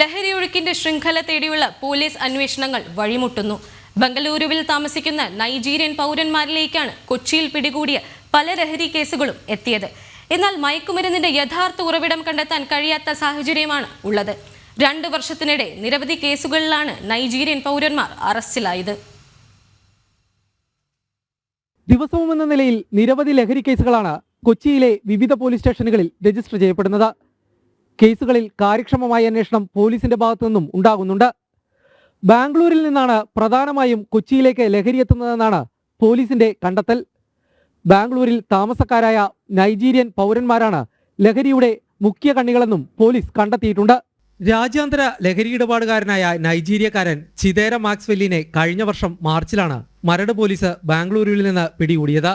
ലഹരിയൊഴുക്കിന്റെ ശൃംഖല തേടിയുള്ള പോലീസ് അന്വേഷണങ്ങൾ വഴിമുട്ടുന്നു. ബംഗളൂരുവിൽ താമസിക്കുന്ന നൈജീരിയൻ പൗരന്മാരിലേക്കാണ് കൊച്ചിയിൽ പിടികൂടിയ പല ലഹരി കേസുകളും എത്തിയത്. എന്നാൽ മയക്കുമരുന്നിന്റെ യഥാർത്ഥ ഉറവിടം കണ്ടെത്താൻ കഴിയാത്ത സാഹചര്യമാണ് ഉള്ളത്. രണ്ട് വർഷത്തിനിടെ നിരവധി കേസുകളിലാണ് നൈജീരിയൻ പൗരന്മാർ അറസ്റ്റിലായത്. ദിവസവും എന്ന നിലയിൽ നിരവധി ലഹരി കേസുകളാണ് കൊച്ചിയിലെ വിവിധ പോലീസ് സ്റ്റേഷനുകളിൽ രജിസ്റ്റർ ചെയ്യപ്പെടുന്നത്. കേസുകളിൽ കാര്യക്ഷമമായ അന്വേഷണം പോലീസിന്റെ ഭാഗത്തു നിന്നും ഉണ്ടാകുന്നുണ്ട്. ബാംഗ്ലൂരിൽ നിന്നാണ് പ്രധാനമായും കൊച്ചിയിലേക്ക് ലഹരി എത്തുന്നതെന്നാണ് പോലീസിന്റെ കണ്ടെത്തൽ. ബാംഗ്ലൂരിൽ താമസക്കാരായ നൈജീരിയൻ പൗരന്മാരാണ് ലഹരിയുടെ മുഖ്യ കണ്ണികളെന്നും പോലീസ് കണ്ടെത്തിയിട്ടുണ്ട്. രാജ്യാന്തര ലഹരി ഇടപാടുകാരനായ നൈജീരിയക്കാരൻ ചിതേര മാക്സ്വെല്ലിനെ കഴിഞ്ഞ വർഷം മാർച്ചിലാണ് മരട് പോലീസ് ബാംഗ്ലൂരുവിൽ നിന്ന് പിടികൂടിയത്.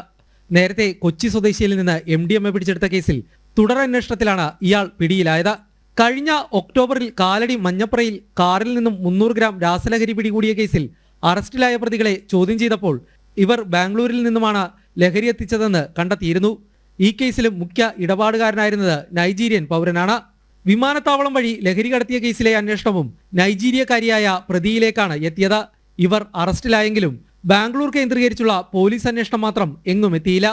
നേരത്തെ കൊച്ചി സ്വദേശിയിൽ നിന്ന് എം ഡി എം എ പിടിച്ചെടുത്ത കേസിൽ തുടരന്വേഷണത്തിലാണ് ഇയാൾ പിടിയിലായത്. കഴിഞ്ഞ ഒക്ടോബറിൽ കാലടി മഞ്ഞപ്രയിൽ കാറിൽ നിന്നും മുന്നൂറ് ഗ്രാം രാസലഹരി പിടികൂടിയ കേസിൽ അറസ്റ്റിലായ പ്രതികളെ ചോദ്യം ചെയ്തപ്പോൾ ഇവർ ബാംഗ്ലൂരിൽ നിന്നുമാണ് ലഹരി എത്തിച്ചതെന്ന് കണ്ടെത്തിയിരുന്നു. ഈ കേസിലും മുഖ്യ ഇടപാടുകാരനായിരുന്നത് നൈജീരിയൻ പൗരനാണ്. വിമാനത്താവളം വഴി ലഹരി കടത്തിയ കേസിലെ അന്വേഷണവും നൈജീരിയക്കാരിയായ പ്രതിയിലേക്കാണ് എത്തിയത്. ഇവർ അറസ്റ്റിലായെങ്കിലും ബാംഗ്ലൂർ കേന്ദ്രീകരിച്ചുള്ള പോലീസ് അന്വേഷണം മാത്രം എങ്ങും എത്തിയില്ല.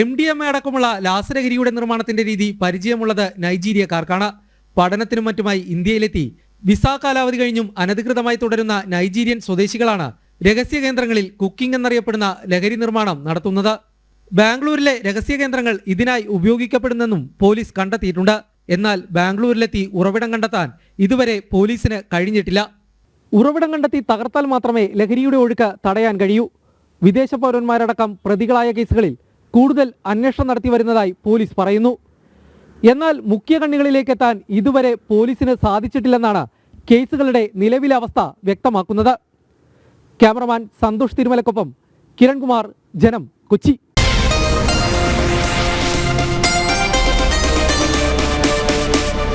എം ഡി എം എ അടക്കമുള്ള ലാസരഗിരിയുടെ നിർമ്മാണത്തിന്റെ രീതി പരിചയമുള്ളത് നൈജീരിയക്കാർക്കാണ്. പഠനത്തിനും മറ്റുമായി ഇന്ത്യയിലെത്തി. വിസ കാലാവധി കഴിഞ്ഞും അനധികൃതമായി തുടരുന്ന നൈജീരിയൻ സ്വദേശികളാണ് രഹസ്യ കേന്ദ്രങ്ങളിൽ കുക്കിംഗ് എന്നറിയപ്പെടുന്ന ലഹരി നിർമ്മാണം നടത്തുന്നത്. ബാംഗ്ലൂരിലെ രഹസ്യ കേന്ദ്രങ്ങൾ ഇതിനായി ഉപയോഗിക്കപ്പെടുന്നെന്നും പോലീസ് കണ്ടെത്തിയിട്ടുണ്ട്. എന്നാൽ ബാംഗ്ലൂരിലെത്തി ഉറവിടം കണ്ടെത്താൻ ഇതുവരെ പോലീസിന് കഴിഞ്ഞിട്ടില്ല. ഉറവിടം കണ്ടെത്തി തകർത്താൽ മാത്രമേ ലഹരിയുടെ ഒഴുക്ക് തടയാൻ കഴിയൂ. വിദേശ പൗരന്മാരടക്കം പ്രതികളായ കേസുകളിൽ കൂടുതൽ അന്വേഷണം നടത്തി വരുന്നതായി പോലീസ് പറയുന്നു. എന്നാൽ മുഖ്യ കണ്ണികളിലേക്കെത്താൻ ഇതുവരെ പോലീസിന് സാധിച്ചിട്ടില്ലെന്നാണ് കേസുകളുടെ നിലവിലെ അവസ്ഥ വ്യക്തമാക്കുന്നത്. ക്യാമറമാൻ സന്തോഷ് തിരുമലക്കൊപ്പം കിരൺകുമാർ ജനം കൊച്ചി.